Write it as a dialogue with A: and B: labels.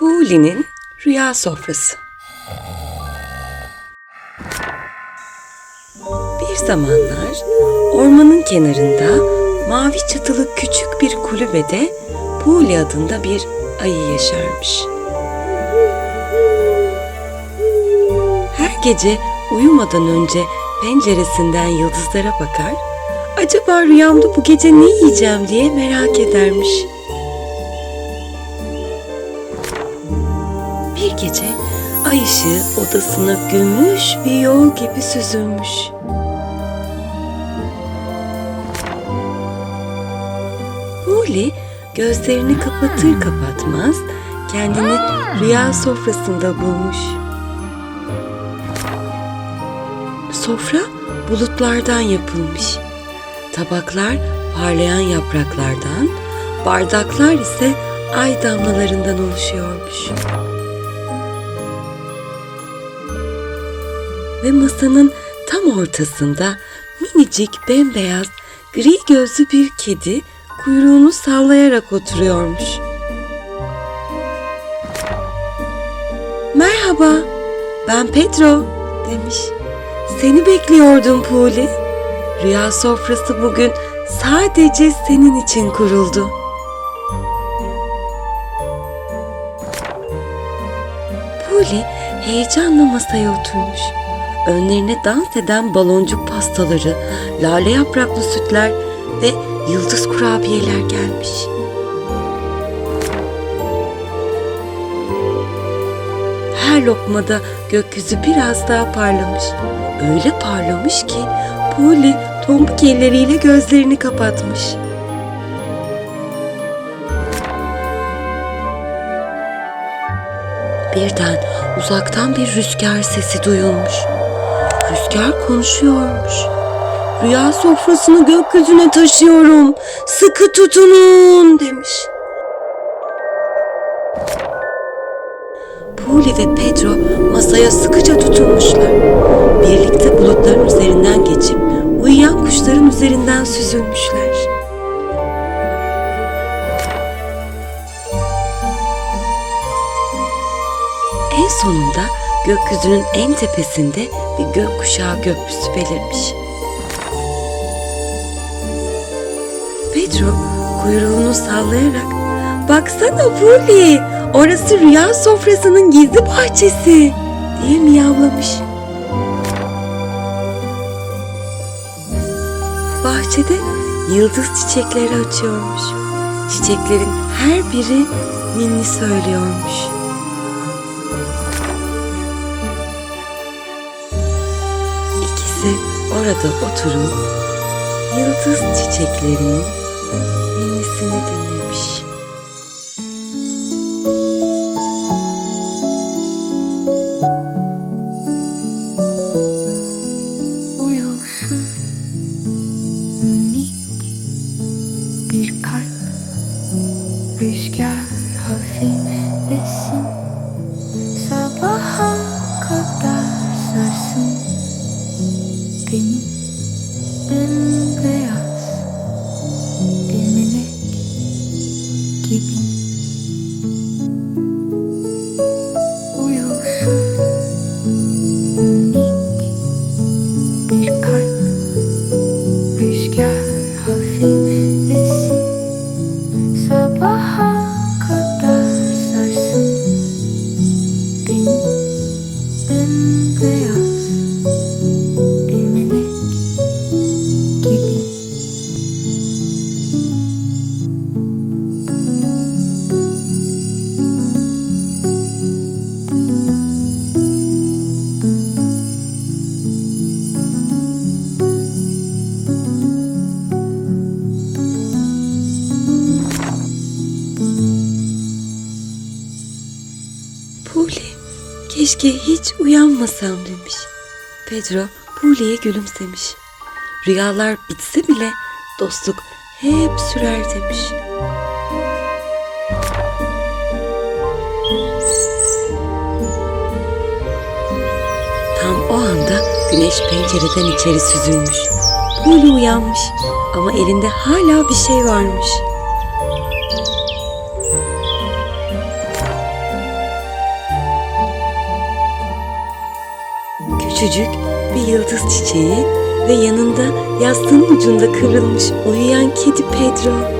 A: Pauli'nin rüya sofrası. Bir zamanlar ormanın kenarında mavi çatılı küçük bir kulübede Pauli adında bir ayı yaşarmış. Her gece uyumadan önce penceresinden yıldızlara bakar, acaba rüyamda bu gece ne yiyeceğim diye merak edermiş. Bir gece ay ışığı odasına gümüş bir yol gibi süzülmüş. Huli gözlerini kapatır kapatmaz kendini rüya sofrasında bulmuş. Sofra bulutlardan yapılmış. Tabaklar parlayan yapraklardan, bardaklar ise ay damlalarından oluşuyormuş. Ve masanın tam ortasında minicik bembeyaz gri gözlü bir kedi kuyruğunu sallayarak oturuyormuş. Merhaba, ben Pedro demiş. Seni bekliyordum Puli. Rüya sofrası bugün sadece senin için kuruldu. Puli heyecanla masaya oturmuş. Önlerine dans eden baloncuk pastaları, lale yapraklı sütler ve yıldız kurabiyeler gelmiş. Her lokmada gökyüzü biraz daha parlamış. Öyle parlamış ki Poli tombuk elleriyle gözlerini kapatmış. Birden uzaktan bir rüzgar sesi duyulmuş. Rüzgar konuşuyormuş. Rüya sofrasını gökyüzüne taşıyorum. Sıkı tutunun demiş. Puli ve Pedro masaya sıkıca tutunmuşlar. Birlikte bulutların üzerinden geçip uyuyan kuşların üzerinden süzülmüşler. En sonunda gökyüzünün en tepesinde bir gökkuşağı köprüsü belirmiş. Pedro kuyruğunu sallayarak Baksana Puli, orası rüya sofrasının gizli bahçesi diye miyavlamış. Bahçede yıldız çiçekleri açıyormuş. Çiçeklerin her biri ninni söylüyormuş. İkisi orada oturup yıldız çiçeklerinin ninnisini dinlemiş.
B: Gibi Uyusun minik bir kalp
A: keşke hiç uyanmasam demiş. Pedro Puli'ye gülümsemiş. Rüyalar bitse bile dostluk hep sürer demiş. Tam o anda güneş pencereden içeri süzülmüş. Puli uyanmış ama elinde hala bir şey varmış. Küçücük bir yıldız çiçeği ve yanında yastığın ucunda kıvrılmış uyuyan kedi Pedro.